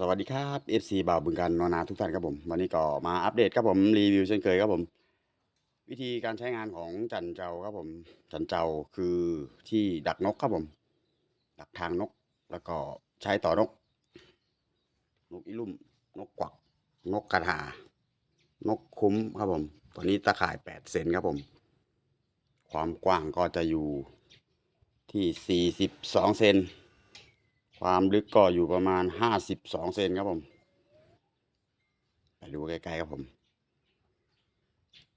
สวัสดีครับ FC บ่าวบึงกันนอนาทุกท่านครับผม วันนี้ก็มาอัปเดตครับผมรีวิวเช่นเคยครับผม วิธีการใช้งานของจันเจ้าครับผม จันเจ้าคือที่ดักนกครับผม ดักทางนกแล้วก็ใช้ต่อนก นกอีลุ่มนกกวัก นกกระหานกคุ้มครับผม ตัวนี้ตะข่ายแปดเซนครับผม ความกว้างก็จะอยู่ที่สี่สิบสองเซน ความลึกก็อยู่ประมาณห้าสิบสองเซนครับผม ไปดูใกล้ๆครับผม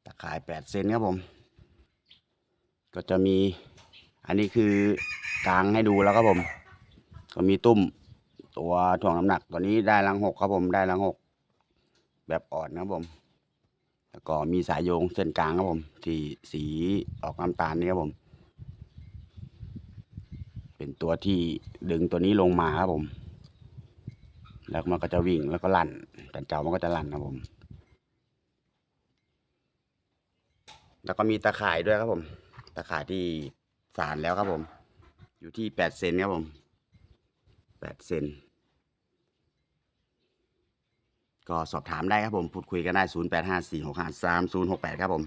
ตะข่ายแปดเซนครับผม ก็จะมี อันนี้คือกลางให้ดูแล้วครับผม ก็มีตุ้มตัวถ่วงน้ำหนักตัวนี้ได้ลังหกครับผม ได้ลังหกแบบอ่อนนะครับผม แล้วก็มีสายโยงเส้นกลางครับผม ที่สีออกน้ำตาลนี่ครับผม เป็นตัวที่ดึงตัวนี้ลงมาครับผม แล้วมันก็จะวิ่งแล้วก็ลั่นจันเจ้ามันก็จะลั่นครับผม แล้วก็มีตะข่ายด้วยครับผม ตะข่ายที่สารแล้วครับผม อยู่ที่แปดเซนครับผมแปดเซนก็สอบถามได้ครับผม พูดคุยกันได้ศูนย์แปดห้าสี่หกห้าสามศูนย์หกแปดครับผม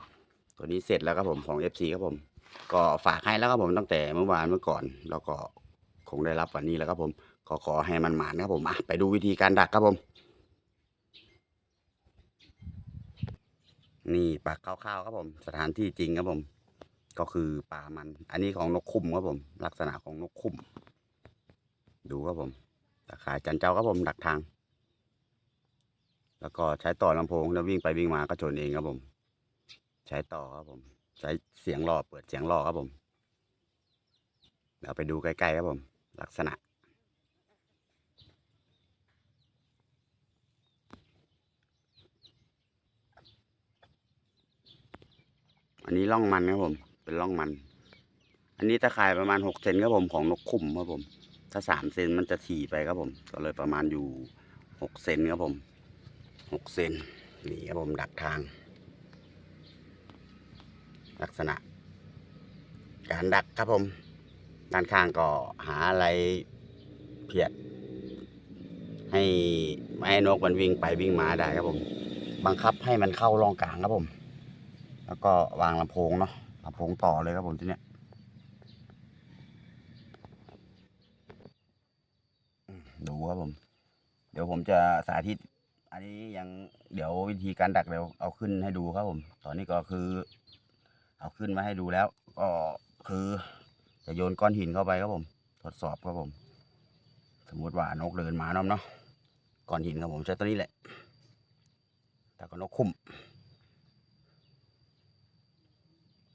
ตัวนี้เสร็จแล้วครับผมของ FC ครับผม ก็ฝากให้แล้วครับผมตั้งแต่เมื่อวานเมื่อก่อน แล้วก็คงได้รับวันนี้แล้วครับผมขอขอให้มันหมานครับผมอะไปดูวิธีการดักครับผม นี่ปักคร่าวๆครับผม สถานที่จริงครับผม ก็คือป่ามัน อันนี้ของนกคุ้มครับผม ลักษณะของนกคุ้ม ดูครับผมตะข่ายจันเจ้าครับผมดักทาง แล้วก็ใช้ต่อลำโพงแล้ววิ่งไปวิ่งมาก็ชนเองครับผม ใช้ต่อครับผม ใช้เสียงรอเปิดเสียงรอครับผม เดี๋ยวไปดูใกล้ๆครับผม ลักษณะ อันนี้ล่องมันครับผม เป็นล่องมัน อันนี้ตะข่ายประมาณหกเซนครับผมของนกขุมครับผม ถ้าสามเซนมันจะถี่ไปครับผม ก็เลยประมาณอยู่หกเซนครับผมหกเซนนี่ครับผมดักทาง ลักษณะ การดักครับผม ด้านข้างก็หาอะไรเพียด ให้ไม่ให้นกมันวิ่งไปวิ่งมาได้ครับผม บังคับให้มันเข้าร่องกลางครับผม แล้วก็วางลำโพงเนาะลำโพงต่อเลยครับผมทีเนี้ยดูครับผม เดี๋ยวผมจะสาธิต อันนี้ยังเดี๋ยววิธีการดักเดี๋ยวเอาขึ้นให้ดูครับผม ตอนนี้ก็คือ เอาขึ้นมาให้ดูแล้ว ก็คือจะโยนก้อนหินเข้าไปครับผม ทดสอบครับผม สมมติว่านกเดินมาเนาะเนาะก้อนหินครับผมใช้ตัวนี้แหละ แต่ก็นกคุ้ม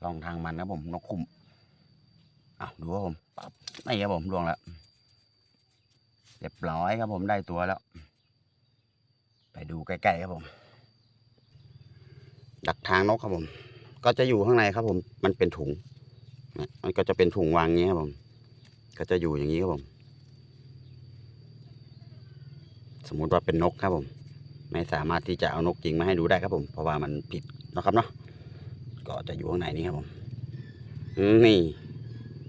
ลองทางมันครับผม นกคุ้มอ้าวดูครับผมปั๊บนี่ครับผมลวงแล้วเรียบร้อยครับผมได้ตัวแล้ว ไปดูใกล้ๆครับผม ดักทางนกครับผม ก็จะอยู่ข้างในครับ ผม มันเป็นถุงมันก็จะเป็นถุงวางอย่างนี้ครับผม ก็จะอยู่อย่างนี้ครับผม สมมุติว่าเป็นนกครับผม ไม่สามารถที่จะเอานกจริงมาให้ดูได้ครับผม เพราะว่ามันผิดนะครับเนาะ ก็จะอยู่ข้างในนี้ครับผมอืมนี่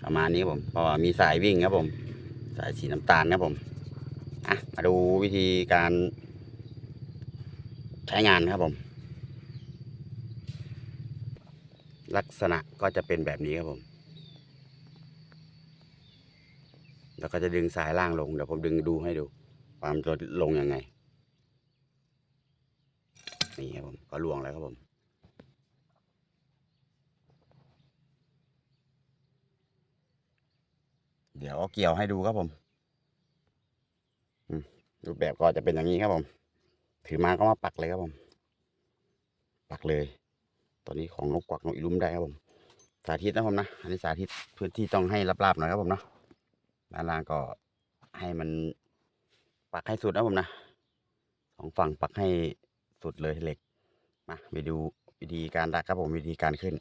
ประมาณนี้ครับผม เพราะว่ามีสายวิ่งครับผม สายสีน้ำตาลครับผมอะมาดูวิธีการใช้งานครับผม ลักษณะก็จะเป็นแบบนี้ครับผม แล้วก็จะดึงสายล่างลง เดี๋ยวผมดึงดูให้ดูความจะลงยังไง นี่ครับผม ก็ลวงแล้วครับผมเดี๋ยวเกี่ยวให้ดูครับผมรูปแบบก็จะเป็นอย่างนี้ครับผม ถือมาก็มาปักเลยครับผม ปักเลย ตอนนี้ของนกกวักนกอีลุมได้ครับผม สาธิตนะผมนะ อันนี้สาธิตพื้นที่ต้องให้ราบๆหน่อยครับผมเนาะด้านล่างก็ให้มันปักให้สุดนะผมนะสองฝั่งปักให้สุดเลยเหล็ก มาไปดูวิธีการดักครับผมวิธีการขึ้น